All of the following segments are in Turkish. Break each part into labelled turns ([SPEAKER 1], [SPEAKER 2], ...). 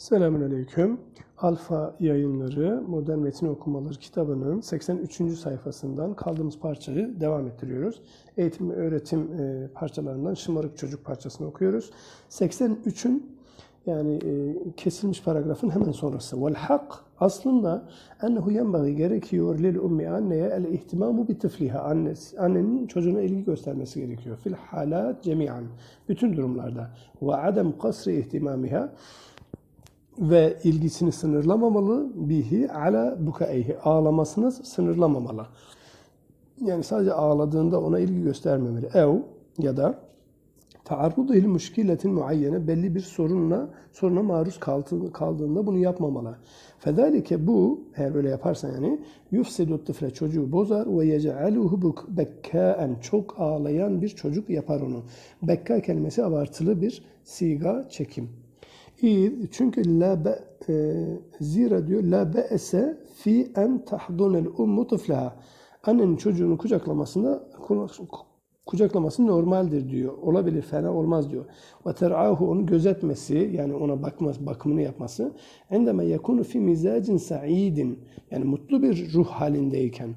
[SPEAKER 1] Selamünaleyküm. Alfa yayınları Modern Metin Okumaları kitabının 83. sayfasından kaldığımız parçayı devam ettiriyoruz. Eğitim ve öğretim e, parçalarından şımarık çocuk parçasını okuyoruz. 83'ün yani e, kesilmiş paragrafın hemen sonrası. Vel hak aslında ennehu yenbagi gerekiyor lil ummi anneye el ihtimamu bi tifliha. Annesi, annenin çocuğuna ilgi göstermesi gerekiyor. Fil halat cemiyan. Bütün durumlarda. Ve adem kasri ihtimamiha ve ilgisini sınırlamamalı bihi ala bukaihi ağlamasını sınırlamamalı. Yani sadece ağladığında ona ilgi göstermemeli. Ev ya da taarrudu il müşkiletin muayyene belli bir sorunla soruna maruz kaldığında bunu yapmamalı. Fedalike bu eğer böyle yaparsan yani yufsidu tıfle çocuğu bozar ve yece'aluhu bekkaen çok ağlayan bir çocuk yapar onu. Bekka kelimesi abartılı bir siga çekim. İz çünkü la be, e, zira diyor la be'ese fi en tahdunel ummu tıflaha. Annenin çocuğunu kucaklamasında kucaklaması normaldir diyor. Olabilir, fena olmaz diyor. Ve ter'ahu onu gözetmesi, yani ona bakması, bakımını yapması. Endeme yekunu fi mizacin sa'idin. Yani mutlu bir ruh halindeyken.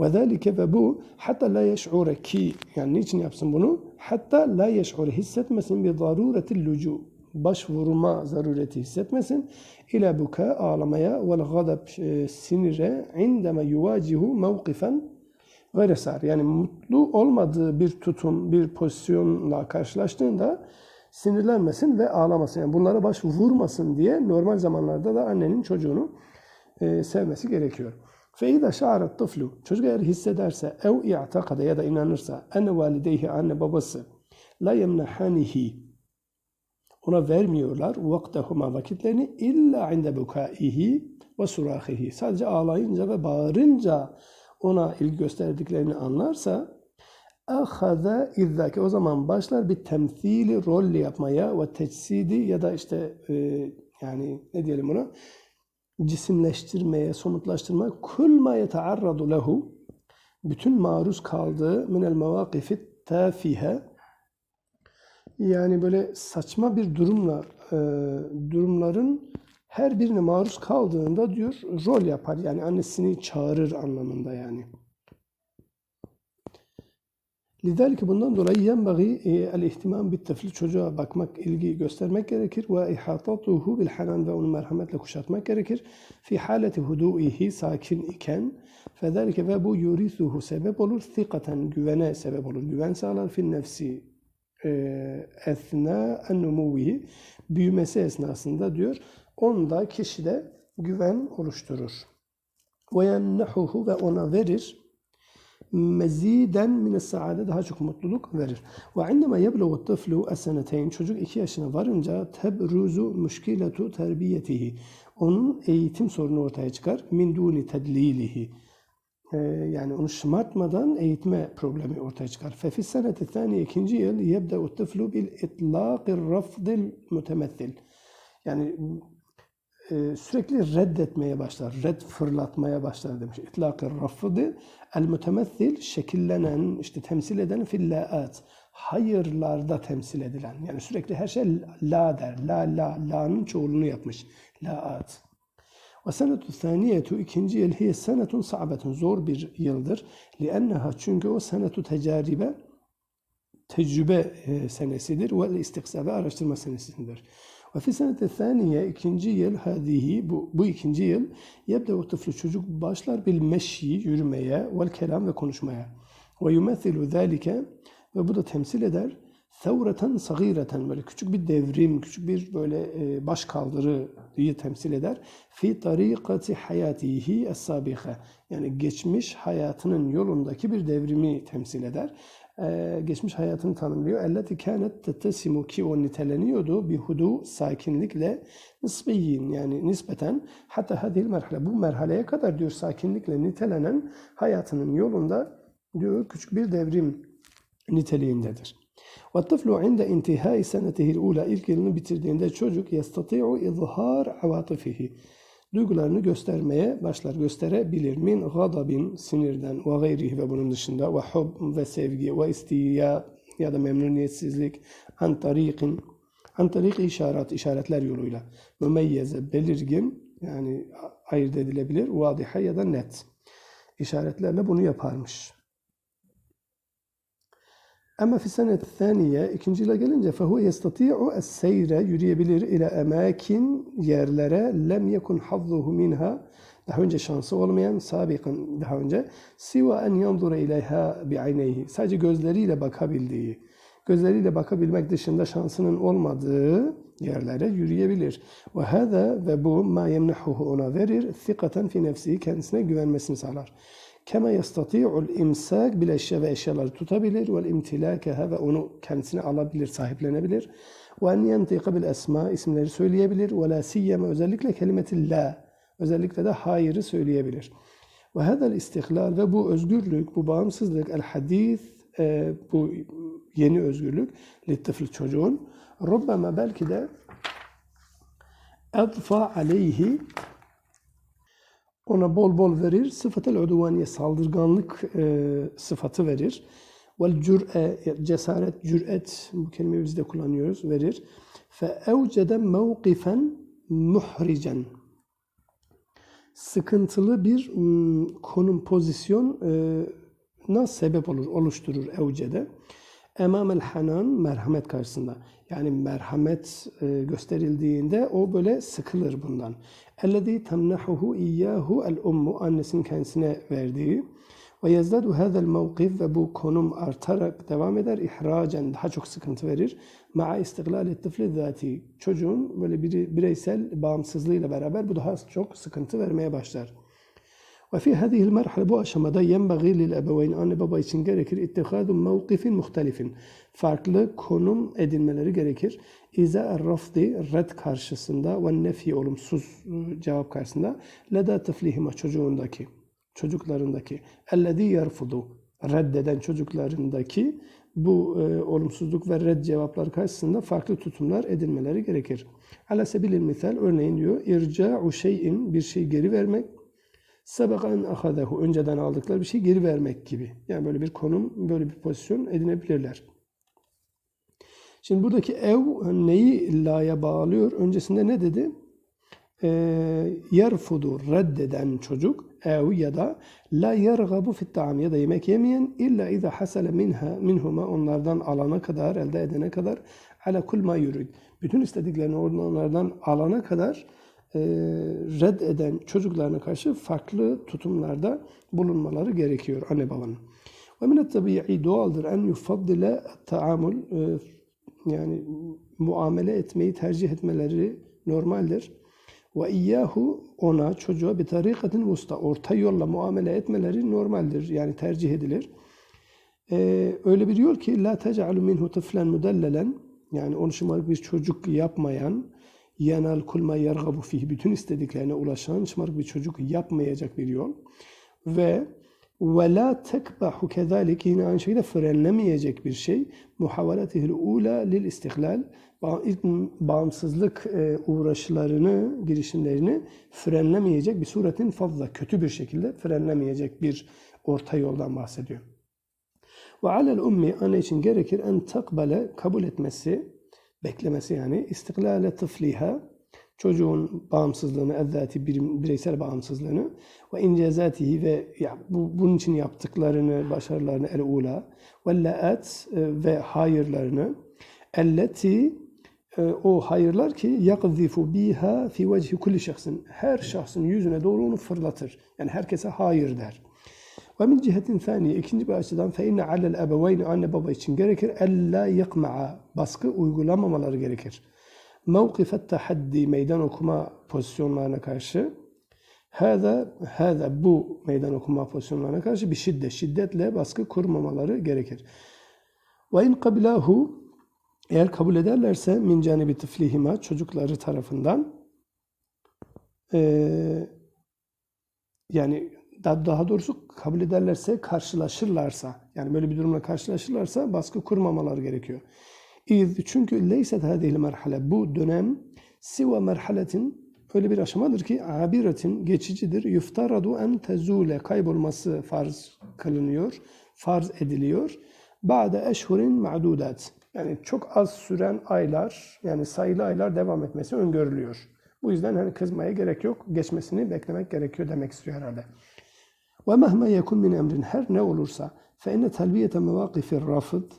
[SPEAKER 1] Ve zâlike ve bu hatta la yeş'ure ki yani niçin yapsın bunu? Hatta la yeş'ure hissetmesin bir zaruretil lucu başvurma zarureti hissetmesin. İlâ buka ağlamaya vel gadab sinire indeme yuvacihu mevkifen gayresar. Yani mutlu olmadığı bir tutum, bir pozisyonla karşılaştığında sinirlenmesin ve ağlamasın. Yani bunlara başvurmasın diye normal zamanlarda da annenin çocuğunu e, sevmesi gerekiyor. فَاِذَا شَعَرَ الطِّفْلُ Çocuk eğer hissederse ev i'takada ya da inanırsa enne valideyhi anne babası la yemnehanihi ona vermiyorlar. Vaktahuma vakitlerini illa inde bukaihi ve surahihi. Sadece ağlayınca ve bağırınca ona ilgi gösterdiklerini anlarsa ahaza izzaki o zaman başlar bir temsili rol yapmaya ve tecsidi ya da işte e, yani ne diyelim ona cisimleştirmeye, somutlaştırmaya kul ma yetearradu lehu. Bütün maruz kaldığı minel mevakifit tafihe yani böyle saçma bir durumla e, durumların her birine maruz kaldığında diyor rol yapar. Yani annesini çağırır anlamında yani. Lidalike bundan dolayı yenbagi el ihtimam bit tifli çocuğa bakmak, ilgi göstermek gerekir ve ihatatuhu bil hanan ve onu merhametle kuşatmak gerekir. Fi haleti hudu'ihi sakin iken fedalike ve bu yurisuhu sebep olur, thikaten güvene sebep olur. Güven sağlar fil nefsi esna numuvihi büyümesi esnasında diyor onda kişide güven oluşturur. Ve yennehuhu ve ona verir meziden mine saade daha çok mutluluk verir. Ve indema yebluğu tıflu eseneteyn çocuk iki yaşına varınca tebruzu müşkiletu terbiyetihi onun eğitim sorunu ortaya çıkar. Min duni tedlilihi yani onu şımartmadan eğitme problemi ortaya çıkar. Fefi seneti thaniye ikinci yıl uttiflu bil itlaqir rafdil mutemethil. Yani e, sürekli reddetmeye başlar, red fırlatmaya başlar demiş. İtlaqir rafdi el mutemethil şekillenen, işte temsil eden fillaat. Hayırlarda temsil edilen. Yani sürekli her şey la der. La la la'nın çoğulunu yapmış. La'at. Ve senetu thaniyetu ikinci yıl hiye senetun sa'betun zor bir yıldır. Lienneha çünkü o senetu tecaribe tecrübe e, senesidir ve istiksabe araştırma senesidir. Ve fi senete thaniye ikinci yıl hadihi bu, bu ikinci yıl yebde o tıflı çocuk başlar bil meşyi yürümeye vel kelam ve konuşmaya. Ve yumethilu zalike ve bu da temsil eder Sevreten sagireten böyle küçük bir devrim, küçük bir böyle e, baş kaldırıyı temsil eder. Fi tarikati hayatihi es-sabiha. Yani geçmiş hayatının yolundaki bir devrimi temsil eder. Ee, geçmiş hayatını tanımlıyor. Elleti kânet tettesimu ki o niteleniyordu bir hudu sakinlikle nisbiyin yani nispeten hatta hadil merhale bu merhaleye kadar diyor sakinlikle nitelenen hayatının yolunda diyor küçük bir devrim niteliğindedir. وَالطفل عند انتهاء سنته الأولى ilk yılını bitirdiğinde çocuk يستطيع إظهار عواطفه duygularını göstermeye başlar, gösterebilir. Min gadabin, sinirden ve gayrihi ve bunun dışında ve hub ve sevgi ve istiya ya da memnuniyetsizlik an tariqin An tarik işaret, işaretler yoluyla. Mümeyyeze, belirgin, yani ayırt edilebilir, vadiha ya da net. İşaretlerle bunu yaparmış. Ama fi senet thaniye, ikinci yıla gelince fehu yestati'u es-seyre, yürüyebilir ile emakin yerlere lem yekun hazzuhu minha, daha önce şansı olmayan, sabikan daha önce, siva en yanzura ileyha bi'ayneyhi, sadece gözleriyle bakabildiği, gözleriyle bakabilmek dışında şansının olmadığı yerlere yürüyebilir. Ve hâzâ ve bu ma yemnehuhu ona verir, thikaten fi nefsihi, kendisine güvenmesini sağlar. Kema yastati'ul imsak bil eşya ve eşyaları tutabilir ve imtilâkeha ve onu kendisine alabilir, sahiplenebilir. Ve en yentika bil esma isimleri söyleyebilir ve la siyyeme özellikle kelimeti la özellikle de hayırı söyleyebilir. Ve hadal istiklal ve bu özgürlük, bu bağımsızlık el hadis e, bu yeni özgürlük littifl çocuğun rubbama belki de adfa aleyhi ona bol bol verir. Sıfatel uduvaniye saldırganlık e, sıfatı verir. Vel cür'e cesaret, cüret bu kelimeyi biz de kullanıyoruz verir. Fe evcede mevkifen muhricen sıkıntılı bir konum, pozisyon na sebep olur, oluşturur evcede. Emamel hanan merhamet karşısında. Yani merhamet gösterildiğinde o böyle sıkılır bundan. Ellezî temnehuhu iyyahu el ummu annesinin kendisine verdiği ve yezdadu hadal mevkif ve bu konum artarak devam eder. İhracen daha çok sıkıntı verir. Ma'a istiglal tifli zati. Çocuğun böyle bir bireysel bağımsızlığıyla beraber bu daha çok sıkıntı vermeye başlar. Fi hadihi merhale bu aşamada yenbagî lil ebeveyn anne baba için gerekir ittihadu mevkifin muhtelifin. Farklı konum edinmeleri gerekir. İza er-rafdi red karşısında ve nefi olumsuz cevap karşısında leda tıflihima çocuğundaki çocuklarındaki ellezî yerfudu reddeden çocuklarındaki bu e, olumsuzluk ve red cevaplar karşısında farklı tutumlar edinmeleri gerekir. Ala sebilil misal örneğin diyor irca'u şeyin bir şey geri vermek sebekan ahadehu önceden aldıkları bir şey geri vermek gibi. Yani böyle bir konum, böyle bir pozisyon edinebilirler. Şimdi buradaki ev neyi la'ya bağlıyor? Öncesinde ne dedi? E, yerfudu reddeden çocuk ev ya da la yergabu fit ta'am ya da yemek yemeyen illa iza hasale minha minhuma onlardan alana kadar elde edene kadar ala kul ma yurid. Bütün istediklerini onlardan alana kadar e, red eden çocuklarına karşı farklı tutumlarda bulunmaları gerekiyor anne babanın. Ve min tabii doğaldır en yufaddile taamul e, yani muamele etmeyi tercih etmeleri normaldir. Ve iyyahu ona çocuğa bir tarikatin usta orta yolla muamele etmeleri normaldir. Yani tercih edilir. Ee, öyle bir yol ki la tec'alu minhu tıflen müdellelen yani onu şımarık bir çocuk yapmayan yanal kulma yargabu fih bütün istediklerine ulaşan şımarık bir çocuk yapmayacak bir yol. Ve ve la tekbahu kezalik yine aynı şekilde frenlemeyecek bir şey. muhavaletihil ula lil istihlal ilk bağımsızlık e, uğraşlarını, girişimlerini frenlemeyecek bir suretin fazla kötü bir şekilde frenlemeyecek bir orta yoldan bahsediyor. Ve alel ummi anne için gerekir en takbale kabul etmesi, beklemesi yani istiklale tıfliha çocuğun bağımsızlığını, ezzati bireysel bağımsızlığını ve incezatihi ve ya, bu, bunun için yaptıklarını, başarılarını el-ula ve la'at e, ve hayırlarını elleti e, o hayırlar ki yakzifu biha fi vecihi kulli şahsın. Her şahsın yüzüne doğru onu fırlatır. Yani herkese hayır der. Ve min cihetin thaniye ikinci bir açıdan fe inne alel ebeveyni anne baba için gerekir ella yakma'a baskı uygulamamaları gerekir. Mevkifet tahaddi meydan okuma pozisyonlarına karşı Hâzâ, hâzâ bu meydan okuma pozisyonlarına karşı bir şiddet, şiddetle baskı kurmamaları gerekir. Ve in kabilahu eğer kabul ederlerse min canibi tıflihima çocukları tarafından e, yani daha, doğrusu kabul ederlerse karşılaşırlarsa yani böyle bir durumla karşılaşırlarsa baskı kurmamaları gerekiyor. İz çünkü leyset hadihil merhale bu dönem siva merhaletin öyle bir aşamadır ki abiretin geçicidir. Yuftaradu en tezule kaybolması farz kılınıyor, farz ediliyor. Ba'de eşhurin ma'dudat Yani çok az süren aylar, yani sayılı aylar devam etmesi öngörülüyor. Bu yüzden hani kızmaya gerek yok, geçmesini beklemek gerekiyor demek istiyor herhalde. Ve mehme yekun min emrin her ne olursa. Fe inne telbiyete mevakifir rafıd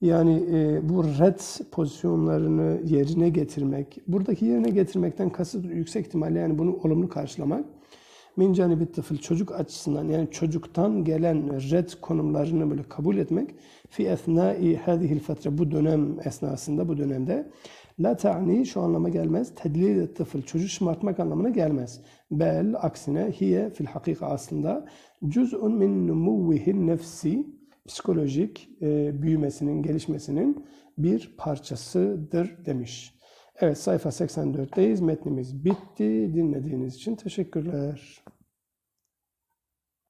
[SPEAKER 1] yani e, bu red pozisyonlarını yerine getirmek, buradaki yerine getirmekten kasıt yüksek ihtimalle yani bunu olumlu karşılamak. Min canibit tıfıl çocuk açısından yani çocuktan gelen red konumlarını böyle kabul etmek. Fi ethnai hadihil fatre bu dönem esnasında bu dönemde la ta'ni şu anlama gelmez. Tedlil tıfıl çocuk şımartmak anlamına gelmez. Bel aksine hiye fil hakika aslında cüz'un min numuvvihin nefsi psikolojik e, büyümesinin, gelişmesinin bir parçasıdır demiş. Evet sayfa 84'teyiz. Metnimiz bitti. Dinlediğiniz için teşekkürler.